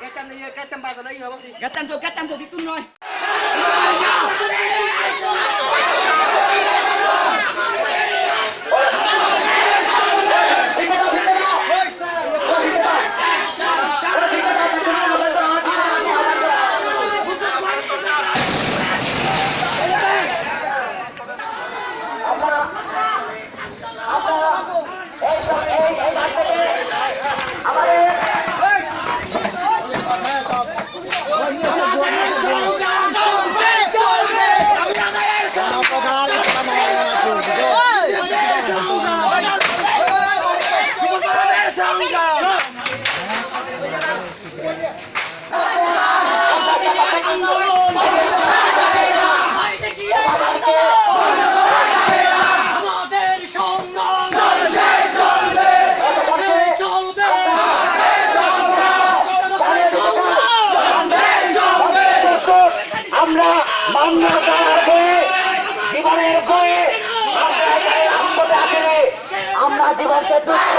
Gachan đi, gachan bà giờ đây rồi bác gì? Gachan rồi, gachan rồi thì tun rồi. জীবনকে তুচ্ছ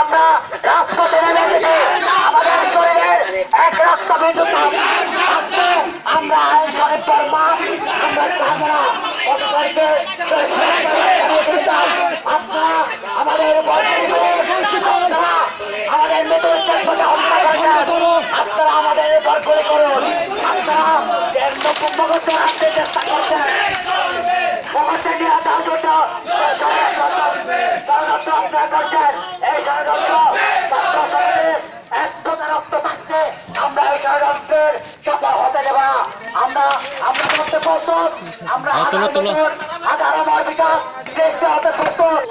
আমরা রাজপথে নেমে এসেছি। আমাদের শরীরের এক বিন্দু আমরা আইন মাস আমরা চাবো অফিসারকে আপনারা আমাদের আমাদের চেষ্টা হত্যা করেছেন আপনারা আমাদের বরকরি করুন আপনারা নতুন রাখতে চেষ্টা করছেন নিয়ে আসার জন্য করছেন এই ষড়যন্ত্র ছাত্র সমাজের একদমে রক্ত থাকতে আমরা এই ষড়যন্ত্রের সফল আমরা আমরা করতে প্রস্তুত। আমরা হাজার বছর, হাজারো মার্মিকা চেষ্টা হতে প্রস্তুত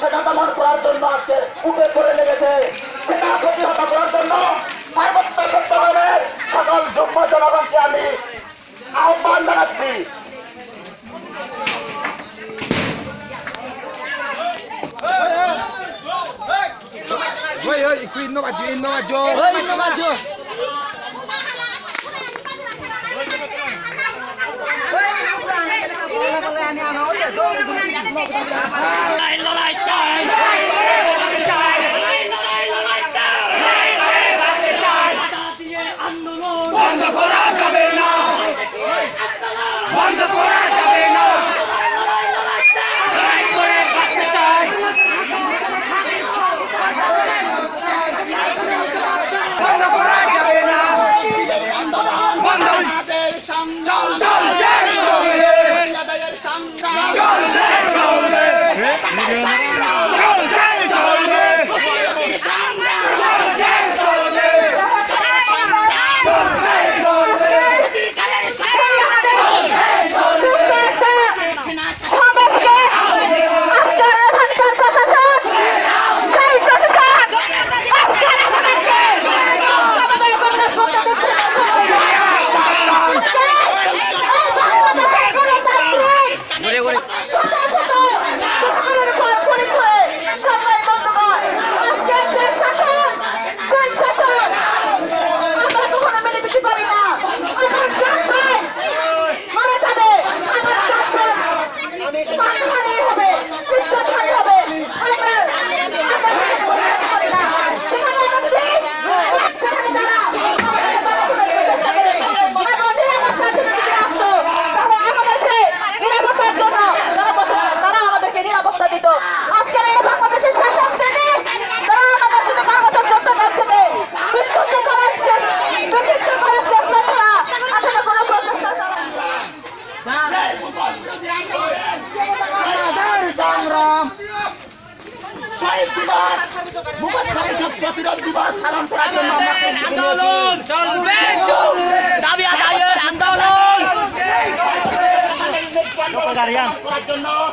সেটা দমন করার জন্য আজকে উঠে পড়ে লেগেছে। সেটা প্রতিহত করার জন্য পার্বত্য চট্টগ্রামের সকল যুগ্ম জনগণকে আমি আহ্বান জানাচ্ছি। Qui no va giù no va giù ওই তো বাজো লড়াই লড়াই চাই আন্দোলন বন্ধ করা যাবে না। বন্ধ করা যাবে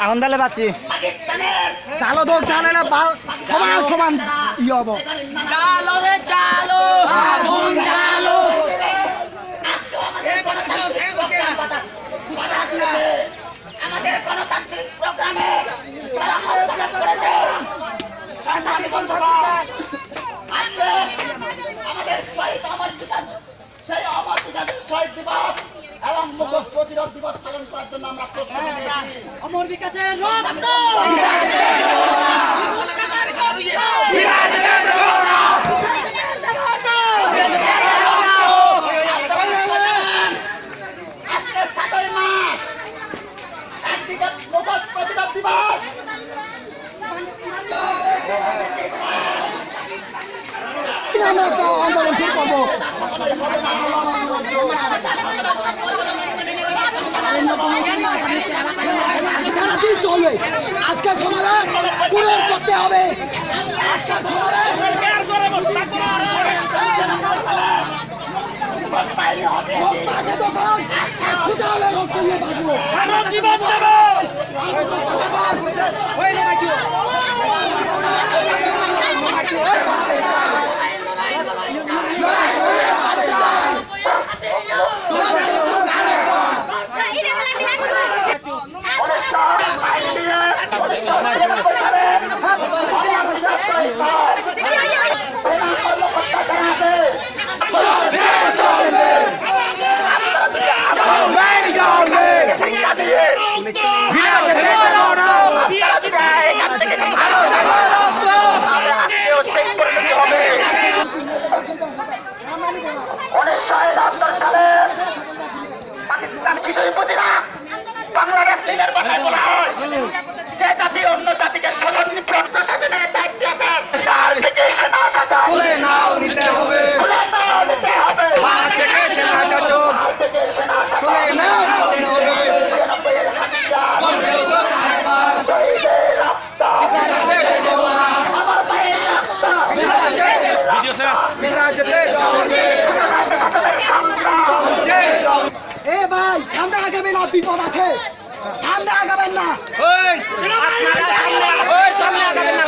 এখন বেলে পাচ্ছি চালো দৌড় চালে না সমান সমান। ই হব। চালো রে চালো। চালো। আমাদের গণতান্ত্রিক প্রোগ্রামে তারা করেছে। আমাদের শহীদ অমর সেই অমর শহীদ দিবস মুখোশ প্রতিরোধ দিবস পালন করার জন্য আমরা প্রস্তুত নিয়েছি। অমর বিকাশের রক্ত! প্রতিরোধ দিবস। আমরা তো আন্দোলন শুরু করব সারাদিন চলবে। আজকের সমাবেশ পূরণ করতে হবে। বাঁচবো উনিশশো আইন দিয়ে উনিশশো ছিয়ানব্বই সালে সেনা কর্মকর্তা যারা আছে শিক্ষা দিয়ে আপনারা যদি এখান থেকে আমরা আজকেও সেই পরিণতি হবে উনিশশো একাত্তর সালে পাকিস্তান কিছুই বুঝি বাংলাদেশ চীনের ভাষায় বলা হয়। যে জাতি অন্য জাতিকে স্বজন প্রশাসনের দায়িত্ব আছে চার থেকে সেনা শাসন তুলে নাও নিতে হবে। তুলে নাও নিতে হবে। হাত থেকে সেনা শাসন তুলে নাও নিতে হবে। মিলা যেতে ভাই সামনে আগাবেন না বিপদ আছে? সামনে আগাবেন না। সামনে আগাবেন না।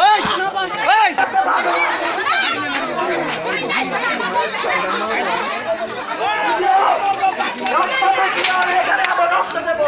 রক্ত দেবো।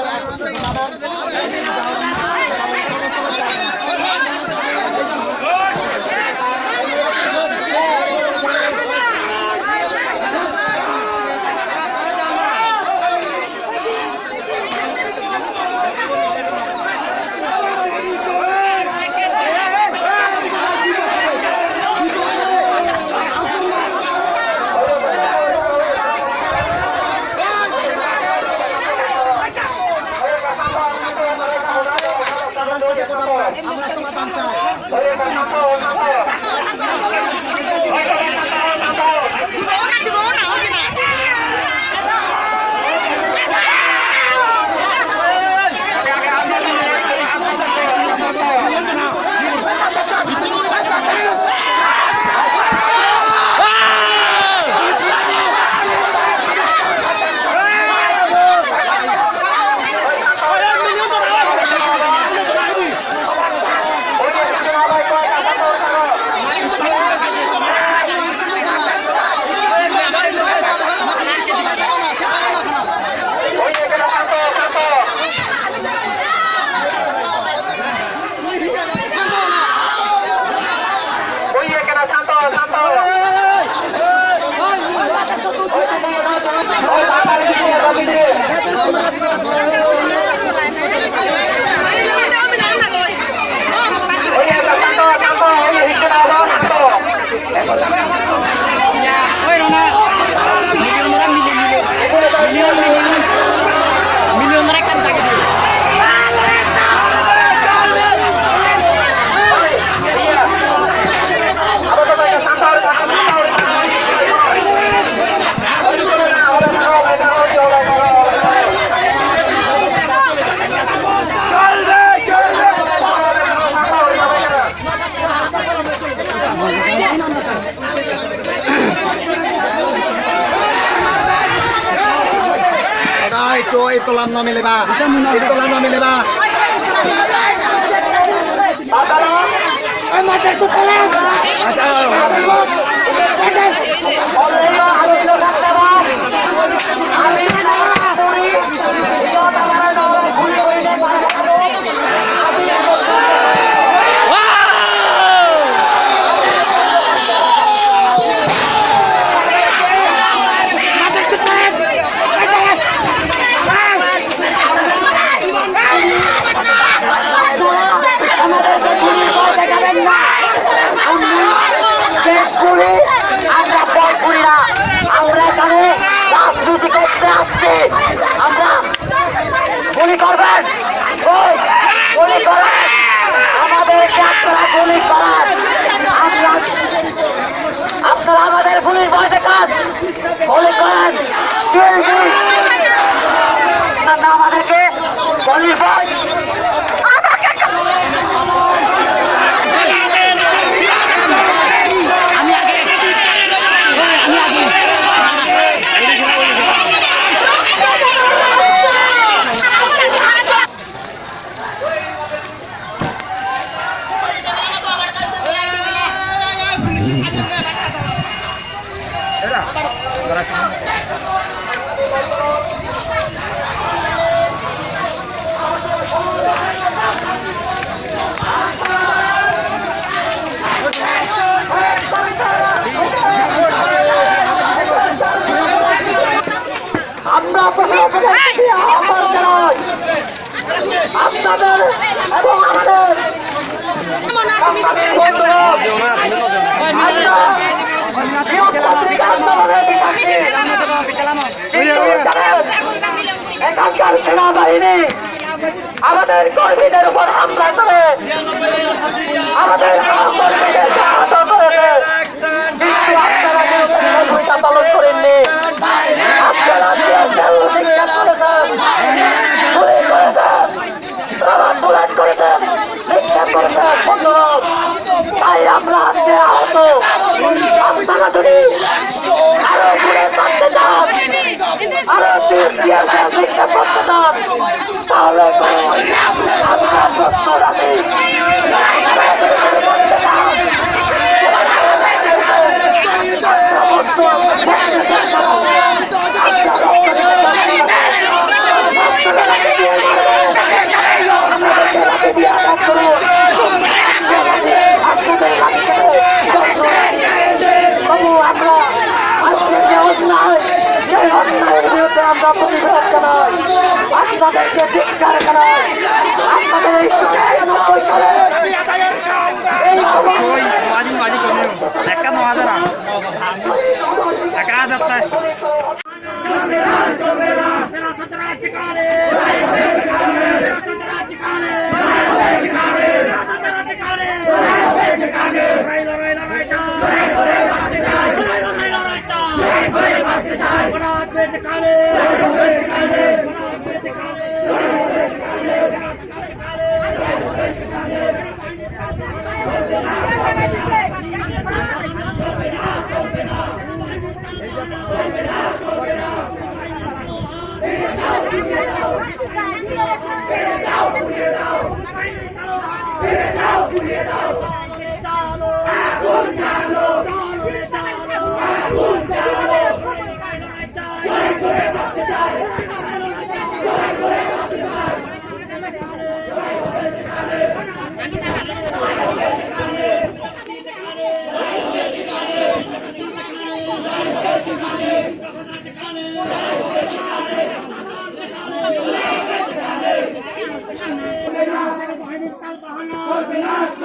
আমরা সমাধান চাই। Thank you. চো নামে তোলার নাম নামে নাম মিলেবা আমাদেরকে গুলির ভয় দেখাবেন না আমরা গুলি আমরা ভয় করি না আমরা এখানে রাজনীতি করতে আসছি আমরা গুলি করবেন। গুলি করেন আমাদেরকে আপনারা গুলি করেন আমরা আপনারা আমাদের গুলির ভয় দেখান। গুলি করেন। আমাদেরকে গুলির ভয় আমরা আহ্বান জানাই। আপনাদের এবং আমাদের এখানকার সেনাবাহিনী আমাদের কর্মীদের উপর হামলা করে আমাদের ভূমিকা পালন করেননি। আপনারা করেছেন। দিয়ে নিক্ষেপ করতে চান তাহলে আপনারা যদি গুলি করতে চান আমরা প্রতিবাদ জানাই জানাই আপনাদের এই নব্বই সালে এই वाजी it out.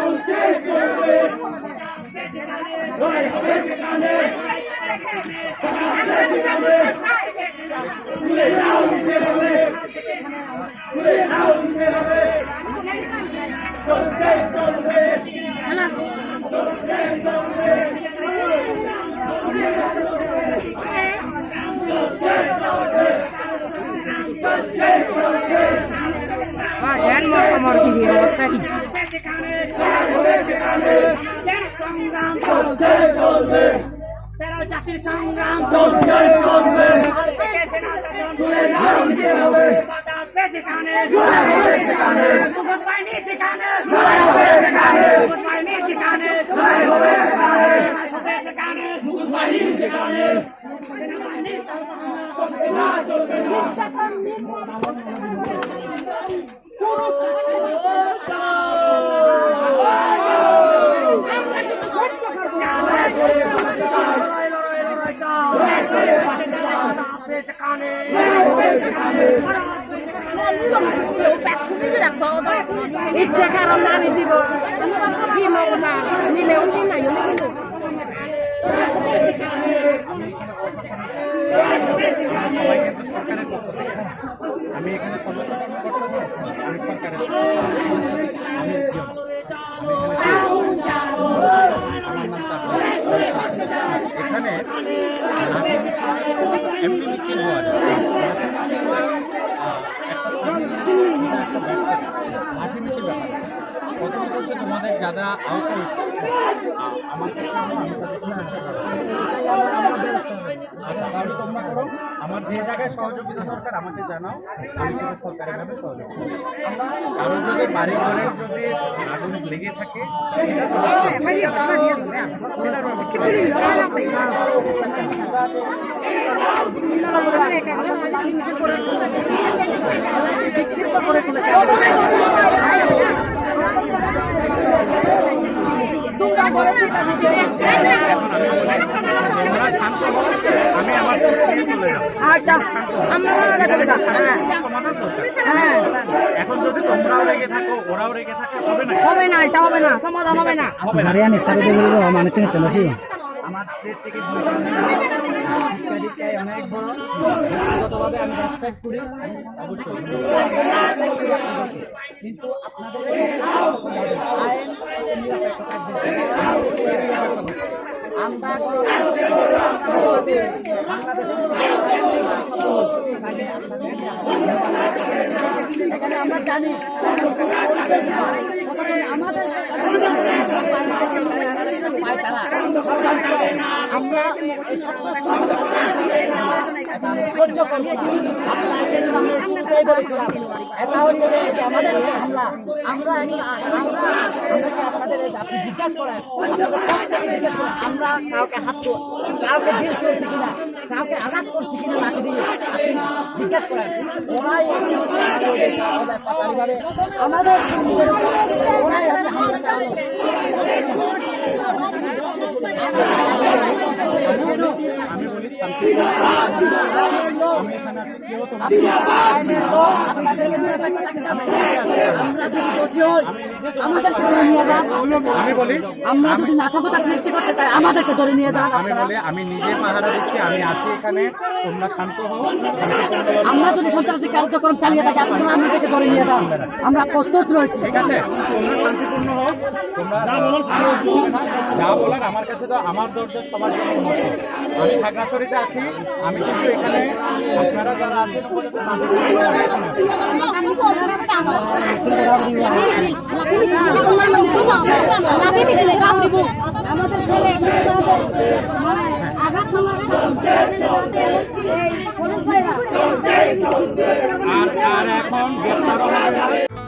চলতে চলবে লড়াই হবে সেখানে কথা হবে সেখানে তুলে নাও নিতে হবে চলবে তেরো জাতির সংগ্রাম চলছে চলবে তুলে নাম দিতে হবে সেখানে। সেখানে। সেখানে। সেখানে। সেখানে ইচ্ছে কারণ নানি দিব কি মগনা নিলে উন্দিন নাই উনি আমি এখানে এখানে এমপি মিছিল হওয়ার লাঠি মিছিল ব্যাপার প্রথম হচ্ছে তোমাদের যারা তাদেরকে আচ্ছা আমার যে জায়গায় সহযোগিতা দরকার, আমাকে জানাও। আমি সেটা সরকারিভাবে সহযোগিতা যদি বাড়ি ঘরের যদি আগুন লেগে থাকে আমি আমার আচ্ছা আমরা হ্যাঁ হবে। হ্যাঁ। এখন যদি তোমরাও রেগে থাকো ওরাও রেগে থাকে হবে না? হবে না এটা হবে না সমাধান হবে না। হরিয়ানা বলব মানুষ চিনে চলেছি আমার থেকে অনেক বড়। ব্যক্তিগতভাবে আমি রেসপেক্ট করি অবশ্যই কিন্তু আপনাদের আইন। আমরা এখানে আমরা জানি আমাদের আমরা সহ্য আমাদের আমরা আমরা কাউকে হাত আমাদের। আমি বলি আমি এখানে আছি কেউ তোমার আমাদেরকে ধরে নিয়ে যান। আমি বলি আমরা যদি নাশকতা সৃষ্টি করতে চাই আমাদেরকে ধরে নিয়ে যান আমি বলি আমি নিজে পাহারা দিচ্ছি আমি আছি এখানে তোমরা শান্ত হও আমরা যদি সন্ত্রাসী কার্যক্রম চালিয়ে থাকি আপনারা আমাদেরকে ধরে নিয়ে যান আমরা প্রস্তুত রয়েছি। ঠিক আছে। তোমরা শান্তিপূর্ণ হও। তোমরা যা বলার আমার কাছে তো আমার দরজা সবার জন্য আমি খাগড়াছড়িতে আছি। আমি কিন্তু এখানে আপনারা যারা আছেন আমাদের ছেলে আর এখন গ্রেপ্তার